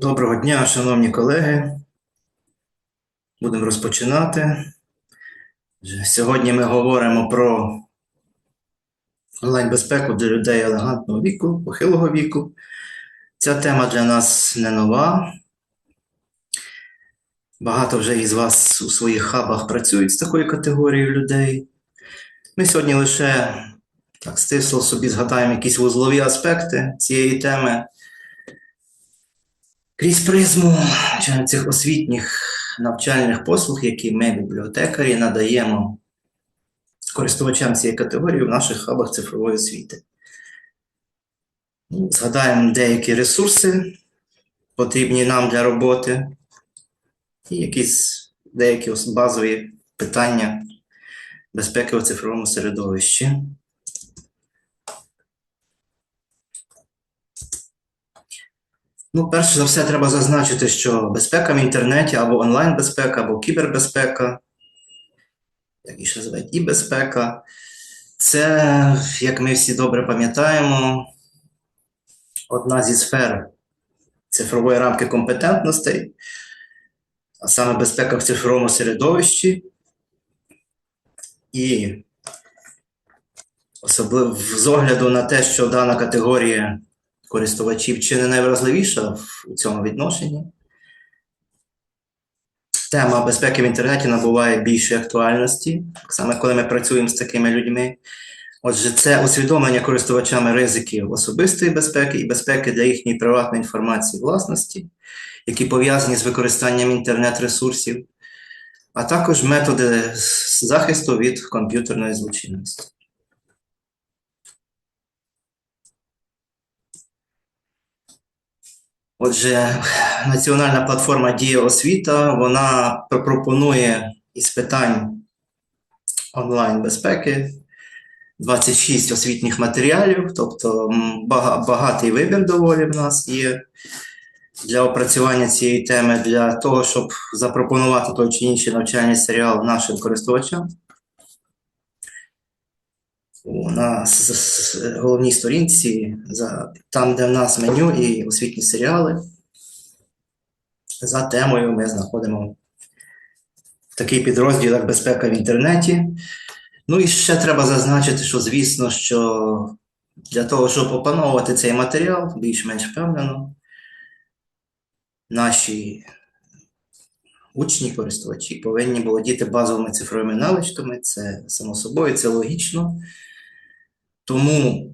Доброго дня, шановні колеги. Будемо розпочинати. Сьогодні ми говоримо про онлайн-безпеку для людей елегантного віку, похилого віку. Ця тема для нас не нова. Багато вже із вас у своїх хабах працюють з такою категорією людей. Ми сьогодні лише так стисло собі згадаємо якісь вузлові аспекти цієї теми. Крізь призму цих освітніх навчальних послуг, які ми, бібліотекарі, надаємо користувачам цієї категорії в наших хабах цифрової освіти. Ну, Згадаємо деякі ресурси, потрібні нам для роботи, і якісь деякі базові питання безпеки у цифровому середовищі. Ну, перш за все, треба зазначити, що безпека в інтернеті або онлайн-безпека, або кібербезпека, як її ще називають, і безпека, це, як ми всі добре пам'ятаємо, одна зі сфер цифрової рамки компетентностей, а саме безпека в цифровому середовищі. І особливо з огляду на те, що дана категорія користувачів чи не найвразливіша в цьому відношенні. Тема безпеки в інтернеті набуває більшої актуальності, саме коли ми працюємо з такими людьми. Отже, це усвідомлення користувачами ризиків особистої безпеки і безпеки для їхньої приватної інформації власності, які пов'язані з використанням інтернет-ресурсів, а також методи захисту від комп'ютерної злочинності. Отже, національна платформа Дія освіта вона пропонує із питань онлайн безпеки 26 освітніх матеріалів, тобто багатий вибір доволі в нас є для опрацювання цієї теми, для того, щоб запропонувати той чи інший навчальний серіал нашим користувачам. З- головній сторінці, там, де в нас меню і освітні серіали. За темою ми знаходимо такий підрозділ, як безпека в інтернеті. Ну і ще треба зазначити, що звісно, що для того, щоб опановувати цей матеріал більш-менш впевнено, наші учні, користувачі повинні володіти базовими цифровими навичками. Це само собою, це логічно. Тому,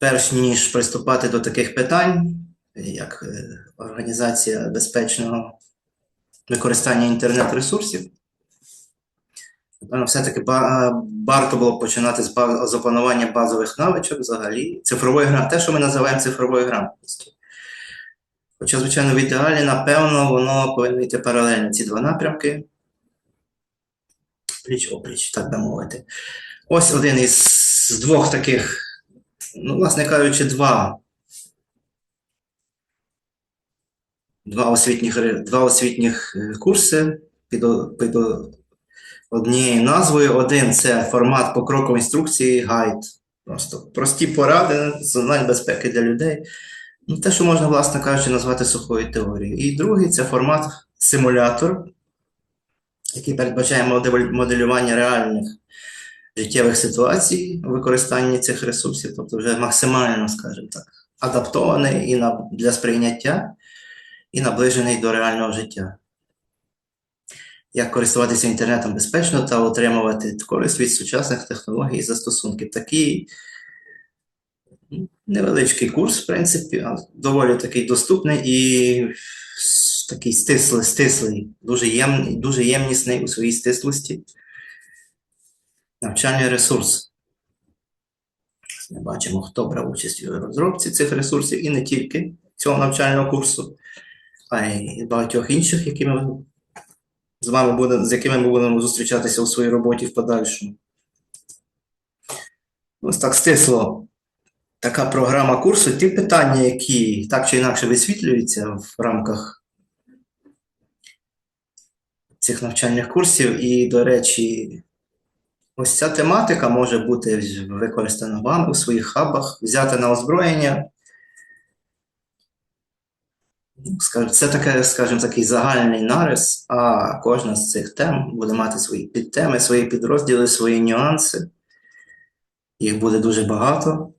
перш ніж приступати до таких питань, як е, організація безпечного використання інтернет-ресурсів, все-таки варто було починати з, з опанування базових навичок взагалі, цифрової гра, те, що ми називаємо цифровою грамотністю. Хоча, звичайно, в ідеалі, напевно, воно повинно йти паралельно ці два напрямки. Пліч-опліч, так би мовити. Ось один із двох таких, ну, власне кажучи, два. Два освітніх, два освітніх е, курси під, під однією назвою. Один це формат покрокової інструкції, гайд. Просто прості поради з онлайн-безпеки для людей. Ну, те, що можна, власне кажучи, назвати сухою теорією. І другий це формат симулятор, який передбачає моделювання реальних життєвих ситуацій у використанні цих ресурсів, тобто вже максимально, скажімо так, адаптований і на, для сприйняття, і наближений до реального життя. Як користуватися інтернетом безпечно та отримувати користь від сучасних технологій і застосунків. Такий невеличкий курс, в принципі, доволі такий доступний і такий стислий, стислий дуже, єм, дуже ємнісний у своїй стислості навчальний ресурс. Ми бачимо, хто брав участь у розробці цих ресурсів і не тільки цього навчального курсу, а й багатьох інших, які ми з вами будемо, з якими ми будемо зустрічатися у своїй роботі в подальшому. Ось так стисло. Така програма курсу, ті питання, які так чи інакше висвітлюються в рамках цих навчальних курсів, і, до речі, Ось ця тематика може бути використана вами у своїх хабах, взята на озброєння. Це таке, скажімо, такий загальний нарис, а кожна з цих тем буде мати свої підтеми, свої підрозділи, свої нюанси. Їх буде дуже багато.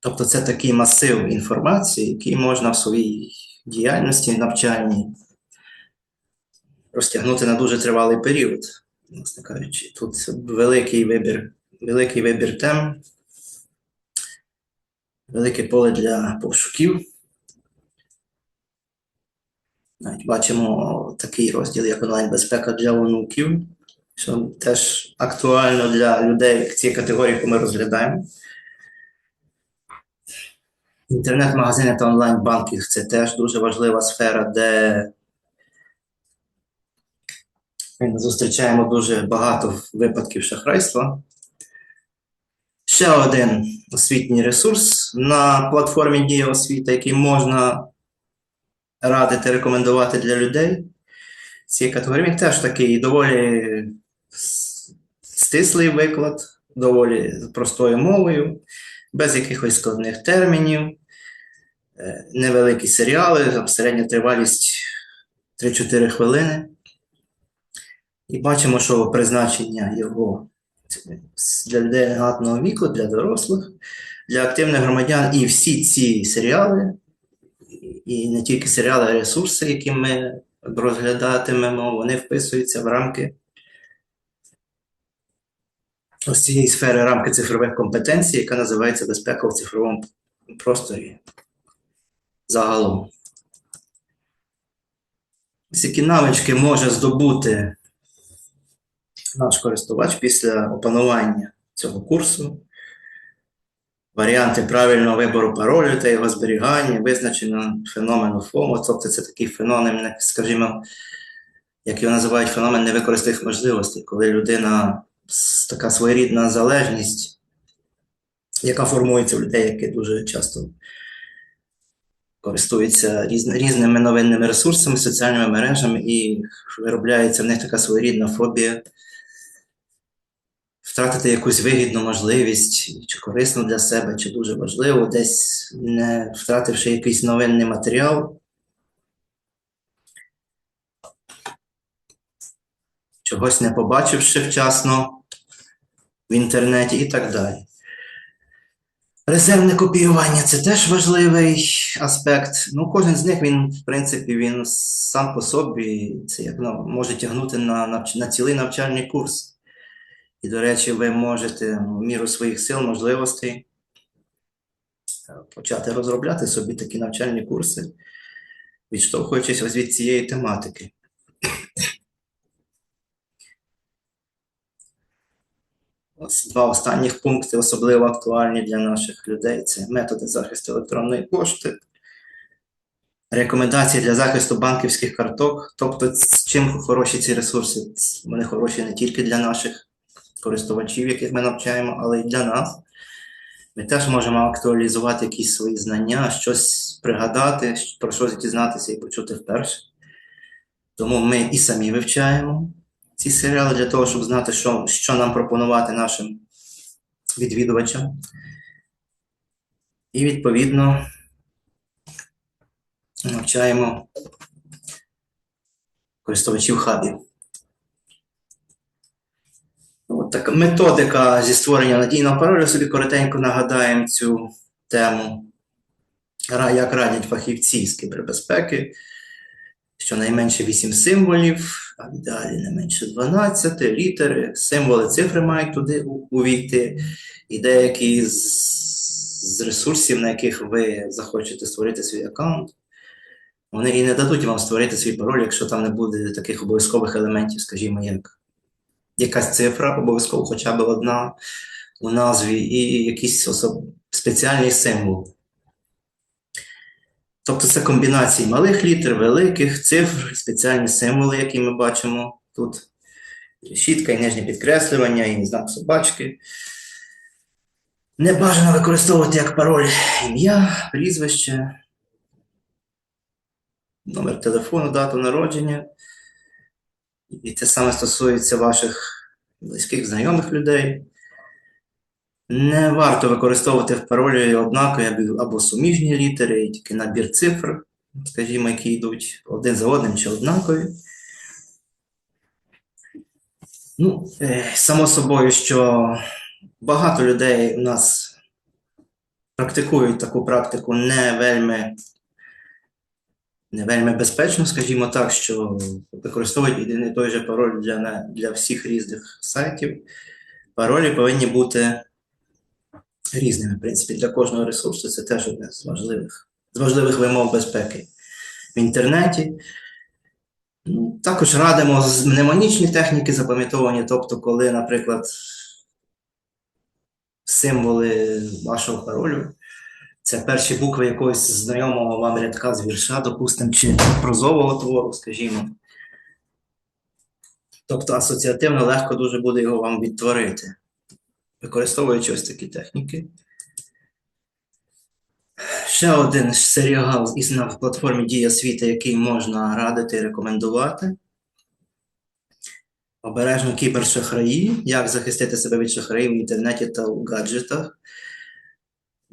Тобто це такий масив інформації, який можна в своїй діяльності навчальній розтягнути на дуже тривалий період, власне кажучи. Тут великий вибір, великий вибір тем, велике поле для пошуків. Навіть бачимо такий розділ, як онлайн-безпека для онуків, що теж актуально для людей цієї категорії, яку ми розглядаємо. Інтернет-магазини та онлайн-банкінг це теж дуже важлива сфера, де зустрічаємо дуже багато випадків шахрайства. Ще один освітній ресурс на платформі Дія освіта, який можна радити, рекомендувати для людей. Цієї категорії він теж такий доволі стислий виклад, доволі простою мовою, без якихось складних термінів, Е, невеликі серіали, середня тривалість 3-4 хвилини. І бачимо, що призначення його для людей віку, для дорослих, для активних громадян. І всі ці серіали, і не тільки серіали, а ресурси, які ми розглядатимемо, вони вписуються в рамки ось цієї сфери рамки цифрових компетенцій, яка називається безпека в цифровому просторі загалом. Ось навички може здобути наш користувач після опанування цього курсу. Варіанти правильного вибору паролю та його зберігання, визначено феномену ФОМО, тобто це такий феномен, скажімо, як його називають феномен невикористаних можливостей, коли людина така своєрідна залежність, яка формується в людей, які дуже часто користуються різн- різними новинними ресурсами, соціальними мережами, і виробляється в них така своєрідна фобія втратити якусь вигідну можливість, чи корисну для себе, чи дуже важливу, десь не втративши якийсь новинний матеріал. Чогось не побачивши вчасно в інтернеті і так далі. Резервне копіювання це теж важливий аспект. Ну, кожен з них, він, в принципі, він сам по собі це як ну, може тягнути на, навч- на цілий навчальний курс. І, до речі, ви можете ну, в міру своїх сил, можливостей е, почати розробляти собі такі навчальні курси, відштовхуючись ось від цієї тематики. Ось два останніх пункти особливо актуальні для наших людей. Це методи захисту електронної пошти, рекомендації для захисту банківських карток. Тобто, з чим хороші ці ресурси? Вони хороші не тільки для наших користувачів, яких ми навчаємо, але й для нас. Ми теж можемо актуалізувати якісь свої знання, щось пригадати, про щось дізнатися і почути вперше. Тому ми і самі вивчаємо ці серіали для того, щоб знати, що, що нам пропонувати нашим відвідувачам. І відповідно навчаємо користувачів хабів. От така методика зі створення надійного паролю. Собі коротенько нагадаємо цю тему, як радять фахівці з кібербезпеки. Щонайменше 8 символів, а в ідеалі не менше 12, літери, символи, цифри мають туди увійти. І деякі з, з ресурсів, на яких ви захочете створити свій аккаунт, вони і не дадуть вам створити свій пароль, якщо там не буде таких обов'язкових елементів, скажімо, як якась цифра, обов'язково хоча б одна у назві, і якийсь особ... спеціальний символ. Тобто це комбінації малих літер, великих, цифр, спеціальні символи, які ми бачимо тут. Щітка і нижнє підкреслювання, і знак собачки. Не бажано використовувати як пароль ім'я, прізвище, номер телефону, дату народження. І це саме стосується ваших близьких, знайомих людей. Не варто використовувати в паролі однакові або- суміжні літери, тільки набір цифр. скажімо, які йдуть один за одним чи однакові. Ну, е, само собою, що багато людей у нас практикують таку практику не вельми, не вельми безпечно, скажімо так, що використовують один і той же пароль для, для всіх різних сайтів. Паролі повинні бути різними. В принципі, для кожного ресурсу це теж одне з важливих, з важливих вимог безпеки в інтернеті. Ну, Також радимо з- мнемонічні техніки запам'ятовані, тобто, коли, наприклад, символи вашого паролю, це перші букви якогось знайомого вам рядка з вірша, допустимо, чи прозового твору, скажімо. Тобто асоціативно легко дуже буде його вам відтворити, використовуючи ось такі техніки. Ще один серіал із на платформі Дія Світа, який можна радити і рекомендувати. Обережно кібершахраї, як захистити себе від шахраїв в інтернеті та у гаджетах.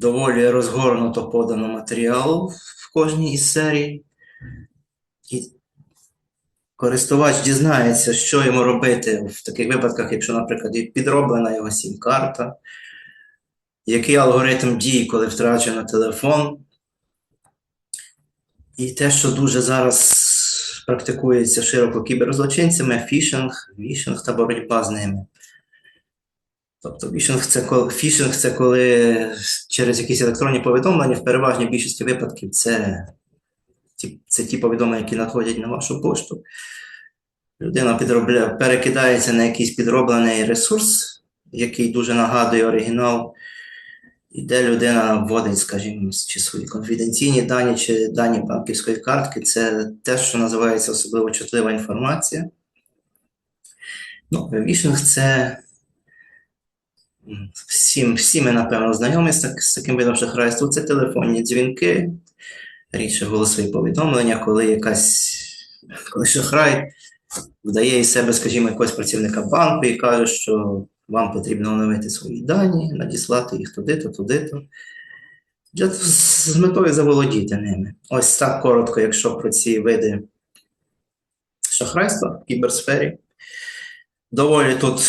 Доволі розгорнуто подано матеріал в кожній із серій. І користувач дізнається, що йому робити в таких випадках, якщо, наприклад, підроблена його сім-карта, який алгоритм дій, коли втрачено телефон. І те, що дуже зараз практикується широко кіберзлочинцями, фішинг, вішинг та боротьба з ними. Тобто фішинг це, коли, фішинг це коли через якісь електронні повідомлення, в переважній більшості випадків це ті, це ті повідомлення, які надходять на вашу пошту. Людина підробляє, перекидається на якийсь підроблений ресурс, який дуже нагадує оригінал, і де людина вводить, скажімо, чи свої конфіденційні дані, чи дані банківської картки. Це те, що називається особливо чутлива інформація. Ну, вішинг це всім, всі ми, напевно, знайомі з, з таким видом шахрайства. Це телефонні дзвінки, рідше голосові повідомлення, коли якась коли шахрай вдає із себе, скажімо, якогось працівника банку і каже, що вам потрібно оновити свої дані, надіслати їх туди-то, туди-то. З метою заволодіти ними. Ось так коротко, якщо про ці види шахрайства в кіберсфері. Доволі тут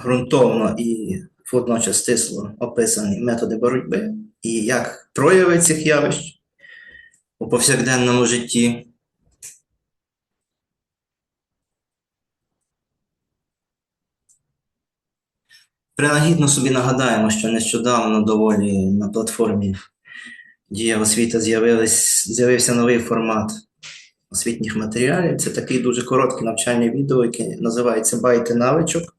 ґрунтовно і водночас стисло описані методи боротьби і як прояви цих явищ у повсякденному житті. Принагідно собі нагадаємо, що нещодавно доволі на платформі Дія освіта з'явився новий формат освітніх матеріалів. Це такий дуже коротке навчальне відео, яке називається Байти навичок.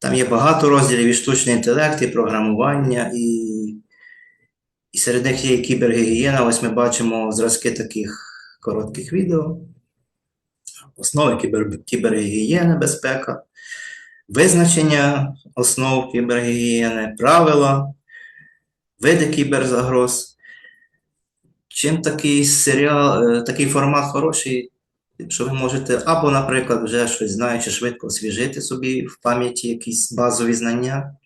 Там є багато розділів і штучний інтелект, і програмування, і, і серед них є і кібергігієна. Ось ми бачимо зразки таких коротких відео. Основи кібер, кібергігієни, безпека визначення основ кібергігієни, правила, види кіберзагроз. Чим такий серіал, е, такий формат хороший, що ви можете або, наприклад, вже щось знаючи, швидко освіжити собі в пам'яті якісь базові знання,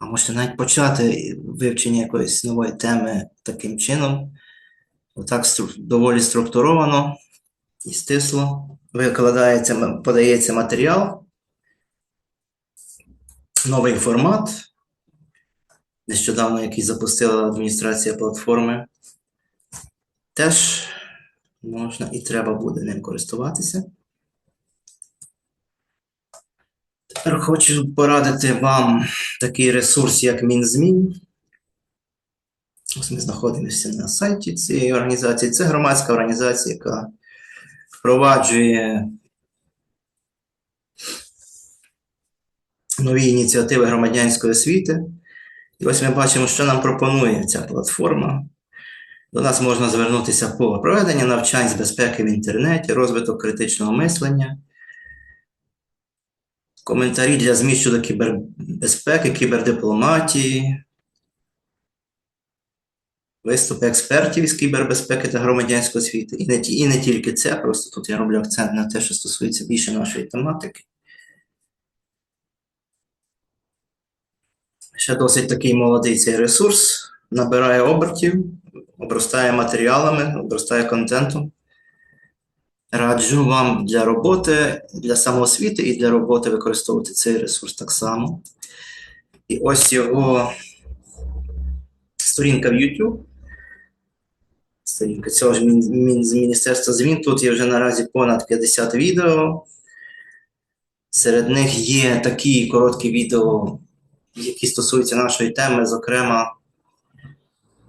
а можете навіть почати вивчення якоїсь нової теми таким чином. Отак доволі структуровано і стисло. Викладається, подається матеріал, новий формат, нещодавно який запустила адміністрація платформи. Теж можна і треба буде ним користуватися. Тепер хочу порадити вам такий ресурс, як Мінзмін. Ось ми знаходимося на сайті цієї організації. Це громадська організація, яка впроваджує нові ініціативи громадянської освіти. І ось ми бачимо, що нам пропонує ця платформа. До нас можна звернутися по проведенню навчань з безпеки в інтернеті, розвиток критичного мислення, коментарі для ЗМІ щодо кібербезпеки, кібердипломатії, виступи експертів із кібербезпеки та громадянської освіти. І не, і не тільки це, просто тут я роблю акцент на те, що стосується більше нашої тематики. Ще досить такий молодий цей ресурс, набирає обертів. Обростає матеріалами, обростає контентом. Раджу вам для роботи, для самоосвіти і для роботи використовувати цей ресурс так само. І ось його сторінка в YouTube. Сторінка цього ж Міністерства змін. Тут є вже наразі понад 50 відео. Серед них є такі короткі відео, які стосуються нашої теми, зокрема,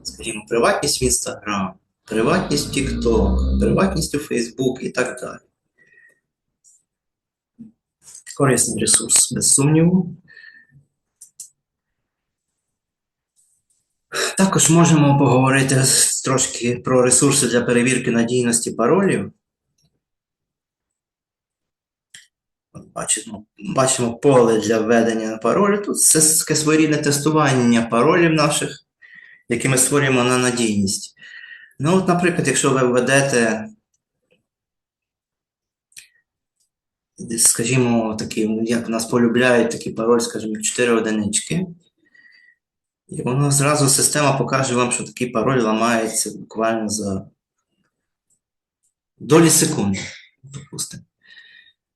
скажімо, приватність в Instagram, приватність в TikTok, приватність у Facebook і так далі. Корисний ресурс, без сумніву. Також можемо поговорити трошки про ресурси для перевірки надійності паролів. Бачимо, бачимо поле для введення паролю. Тут це своєрідне тестування паролів наших, які ми створюємо на надійність. Ну, от, наприклад, якщо ви введете, скажімо, такий, ну, як нас полюбляють такий пароль, скажімо, 4 одинички. І воно зразу система покаже вам, що такий пароль ламається буквально за долі секунди, допустимо.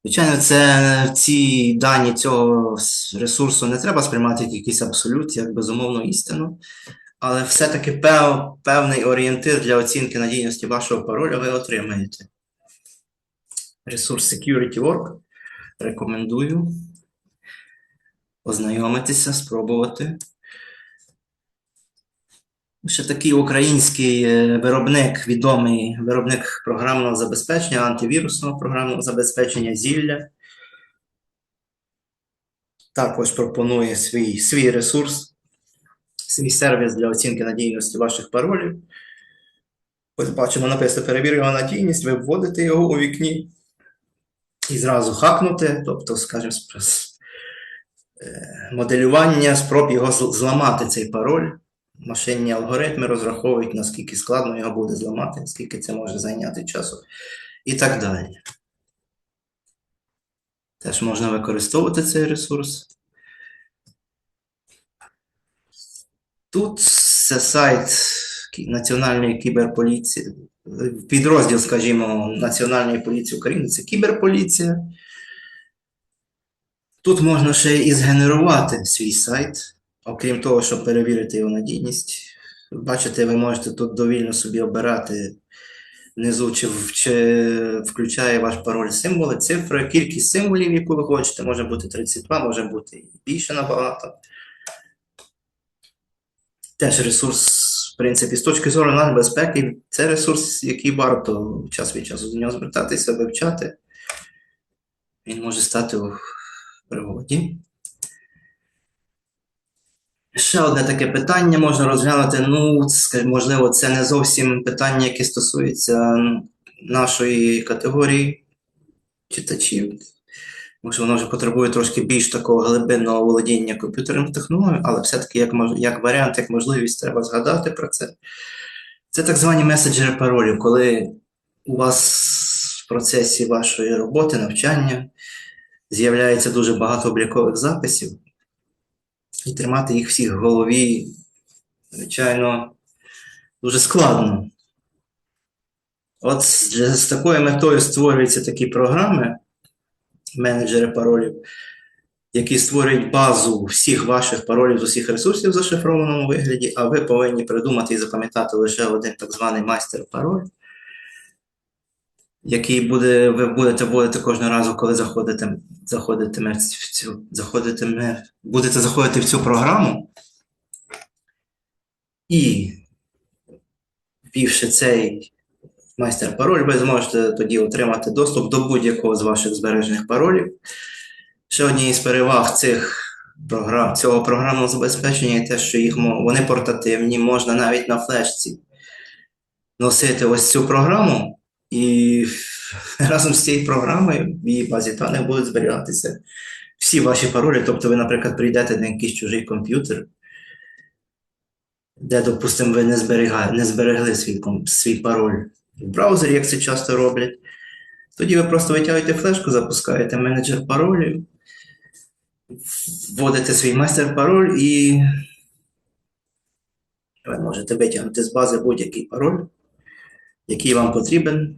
Звичайно, це ці дані цього ресурсу не треба сприймати як якийсь абсолют, як безумовну істину, але все-таки пев, певний орієнтир для оцінки надійності вашого пароля ви отримаєте. Ресурс Security.org рекомендую ознайомитися, спробувати. Ще такий український е, виробник, відомий виробник програмного забезпечення, антивірусного програмного забезпечення Зілля. Також пропонує свій, свій ресурс, свій сервіс для оцінки надійності ваших паролів. Ось бачимо, написано перевірюємо надійність, ви вводите його у вікні і зразу хакнути, тобто, скажімо, е, моделювання спроб його зламати цей пароль. Машинні алгоритми розраховують, наскільки складно його буде зламати, скільки це може зайняти часу і так далі. Теж можна використовувати цей ресурс. Тут це сайт Національної кіберполіції, підрозділ, скажімо, Національної поліції України це кіберполіція. Тут можна ще і згенерувати свій сайт, окрім того, щоб перевірити його надійність. Бачите, ви можете тут довільно собі обирати внизу, чи, чи включає ваш пароль символи, цифри, кількість символів, яку ви хочете, може бути 32, може бути і більше набагато. Теж ресурс, в принципі, з точки зору нацбезпеки, це ресурс, який варто час від часу до нього звертатися, вивчати. Він може стати у пригоді. Ще одне таке питання можна розглянути. Ну, можливо, це не зовсім питання, яке стосується нашої категорії читачів. Може, воно вже потребує трошки більш такого глибинного володіння комп'ютерними технологіями, але все-таки як, як варіант, як можливість, треба згадати про це. Це так звані меседжери паролів, коли у вас в процесі вашої роботи, навчання з'являється дуже багато облікових записів, і тримати їх всіх в голові, звичайно, дуже складно. От з, з такою метою створюються такі програми, менеджери паролів, які створюють базу всіх ваших паролів з усіх ресурсів в зашифрованому вигляді, а ви повинні придумати і запам'ятати лише один так званий майстер-пароль, який буде, ви будете вводити кожного разу, коли заходите, заходитиме в цю, заходитиме, будете заходити в цю програму. І ввівши цей майстер-пароль, ви зможете тоді отримати доступ до будь-якого з ваших збережених паролів. Ще однією з переваг цих програм, цього програмного забезпечення є те, що їх вони портативні, можна навіть на флешці носити ось цю програму, і разом з цією програмою в її базі даних будуть зберігатися всі ваші паролі. Тобто ви, наприклад, прийдете на якийсь чужий комп'ютер, де, допустимо, ви не, зберіга... не зберегли свій, свій пароль в браузері, як це часто роблять. Тоді ви просто витягуєте флешку, запускаєте менеджер паролів, вводите свій майстер-пароль і Ви можете витягнути з бази будь-який пароль, який вам потрібен,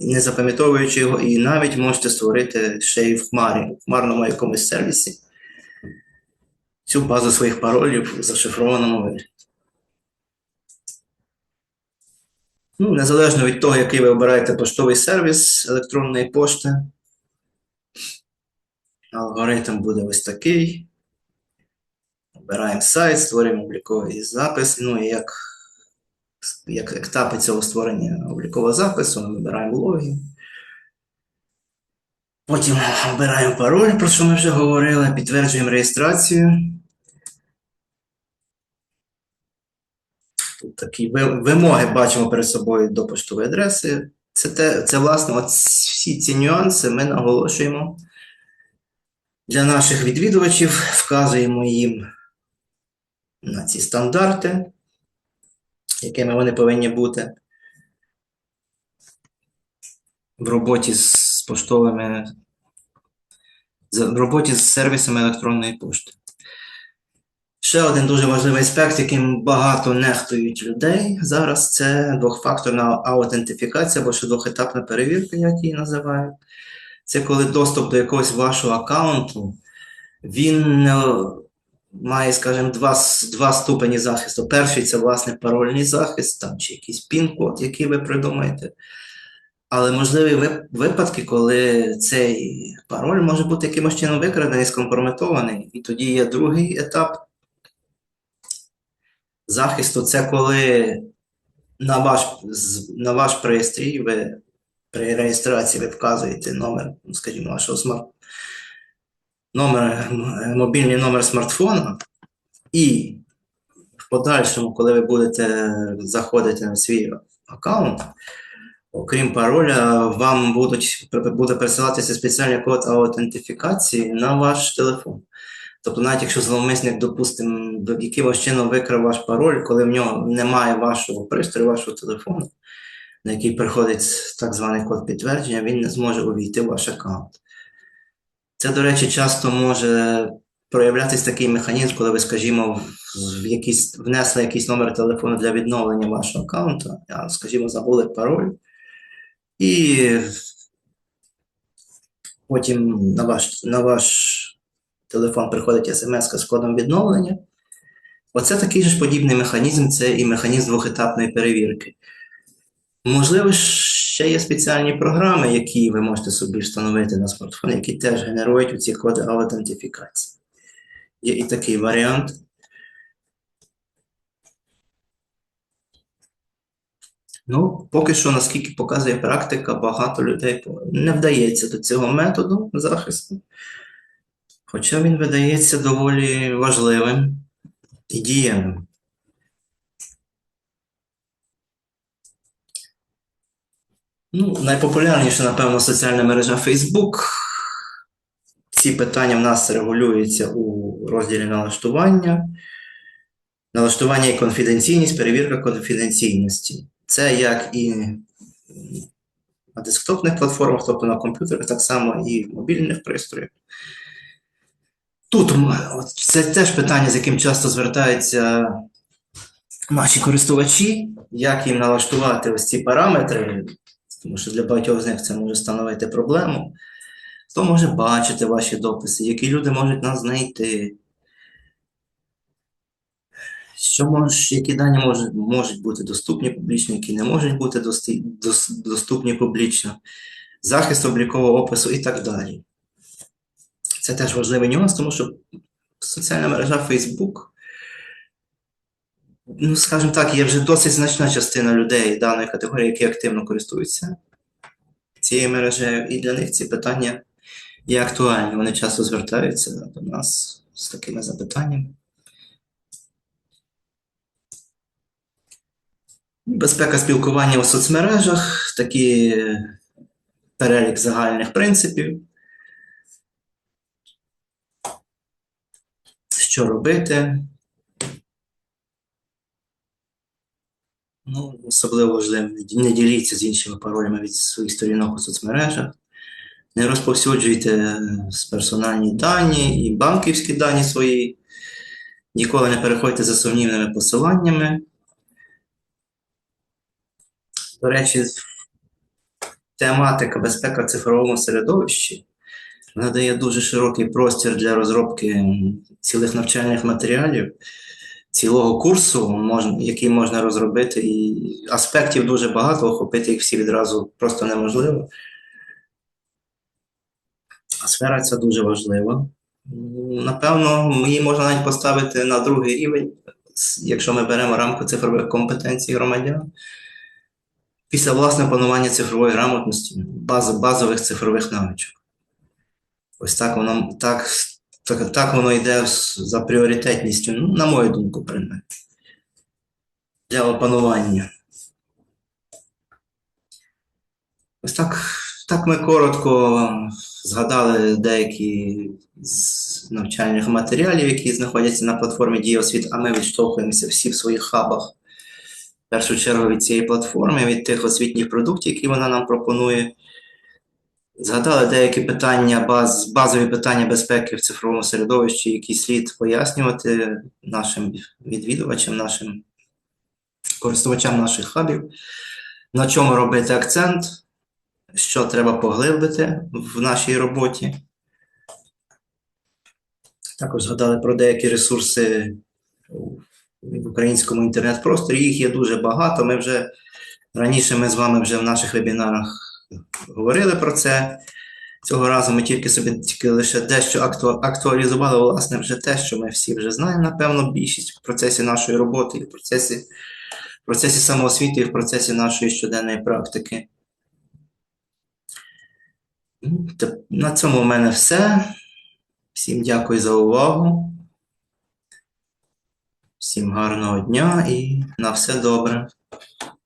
не запам'ятовуючи його, і навіть можете створити ще й в хмарі, в хмарному якомусь сервісі цю базу своїх паролів в зашифрованому. Ну, незалежно від того, який ви обираєте поштовий сервіс електронної пошти, алгоритм буде ось такий. Обираємо сайт, створюємо обліковий запис. Ну і як, як етапи цього створення облікового запису, ми вибираємо логін. Потім обираємо пароль, про що ми вже говорили, підтверджуємо реєстрацію. Тут такі вимоги бачимо перед собою до поштової адреси. Це, те, це власне, от всі ці нюанси ми наголошуємо для наших відвідувачів, вказуємо їм на ці стандарти, якими вони повинні бути в роботі з поштовими, в роботі з сервісами електронної пошти. Ще один дуже важливий аспект, яким багато нехтують людей зараз, це двохфакторна аутентифікація або ще двохетапна перевірка, як її називають. Це коли доступ до якогось вашого аккаунту, він е, має, скажімо, два, два ступені захисту. Перший це, власне, парольний захист, там, чи якийсь пін-код, який ви придумаєте. Але можливі випадки, коли цей пароль може бути якимось чином викрадений, скомпрометований. І тоді є другий етап захисту це коли на ваш, на ваш пристрій ви при реєстрації ви вказуєте номер, ну, скажімо, вашого смарт, номер, мобільний номер смартфона, і в подальшому, коли ви будете заходити на свій аккаунт, окрім пароля, вам будуть, буде присилатися спеціальний код аутентифікації на ваш телефон. Тобто, навіть якщо зловмисник, допустимо, якимось чином викрав ваш пароль, коли в нього немає вашого пристрою, вашого телефону, на який приходить так званий код підтвердження, він не зможе увійти в ваш аккаунт. Це, до речі, часто може проявлятися такий механізм, коли ви, скажімо, в якийсь, внесли якийсь номер телефону для відновлення вашого аккаунту, а, скажімо, забули пароль, і потім на ваш, на ваш телефон приходить смс з кодом відновлення. Оце такий ж подібний механізм, це і механізм двохетапної перевірки. Можливо, ще є спеціальні програми, які ви можете собі встановити на смартфон, які теж генерують ці коди аутентифікації. Є і такий варіант. Ну, поки що, наскільки показує практика, багато людей не вдається до цього методу захисту. Хоча він видається доволі важливим і дієвим. Ну, найпопулярніша, напевно, соціальна мережа Facebook. Ці питання в нас регулюються у розділі налаштування. Налаштування і конфіденційність, перевірка конфіденційності. Це як і на десктопних платформах, тобто на комп'ютерах, так само і в мобільних пристроях. Тут це теж питання, з яким часто звертаються наші користувачі, як їм налаштувати ось ці параметри, тому що для багатьох з них це може становити проблему. Хто може бачити ваші дописи, які люди можуть нас знайти? Що мож, які дані можуть, можуть бути доступні публічно, які не можуть бути доступні публічно, захист облікового опису і так далі. Це теж важливий нюанс, тому що соціальна мережа Facebook, ну, скажімо так, є вже досить значна частина людей даної категорії, які активно користуються цією мережею, і для них ці питання є актуальні. Вони часто звертаються до нас з такими запитаннями. Безпека спілкування у соцмережах, такі перелік загальних принципів. Що робити? Ну, особливо важливо, не діліться з іншими паролями від своїх сторінок у соцмережах. Не розповсюджуйте персональні дані і банківські дані свої Ніколи не переходьте за сумнівними посиланнями. До речі, тематика безпека в цифровому середовищі надає дуже широкий простір для розробки цілих навчальних матеріалів, цілого курсу, який можна розробити, і аспектів дуже багато, охопити їх всі відразу просто неможливо. А сфера ця дуже важлива. Напевно, її можна навіть поставити на другий рівень, якщо ми беремо рамку цифрових компетенцій громадян. Після власне панування цифрової грамотності, баз, базових цифрових навичок. Ось так воно, так, так, так воно йде за пріоритетністю, ну, на мою думку, принаймні, для опанування. Ось так, так ми коротко згадали деякі з навчальних матеріалів, які знаходяться на платформі Діосвіт, а ми відштовхуємося всі в своїх хабах. В першу чергу від цієї платформи, від тих освітніх продуктів, які вона нам пропонує. Згадали деякі питання, баз, базові питання безпеки в цифровому середовищі, які слід пояснювати нашим відвідувачам, нашим користувачам наших хабів, на чому робити акцент, що треба поглибити в нашій роботі. Також згадали про деякі ресурси в українському інтернет-просторі. Їх є дуже багато. Ми вже раніше ми з вами вже в наших вебінарах говорили про це. Цього разу ми тільки собі тільки лише дещо акту- актуалізували, власне, вже те, що ми всі вже знаємо, напевно, більшість в процесі нашої роботи, і в процесі, в процесі самоосвіти, і в процесі нашої щоденної практики. Ну, На цьому в мене все. Всім дякую за увагу. Всім гарного дня і на все добре.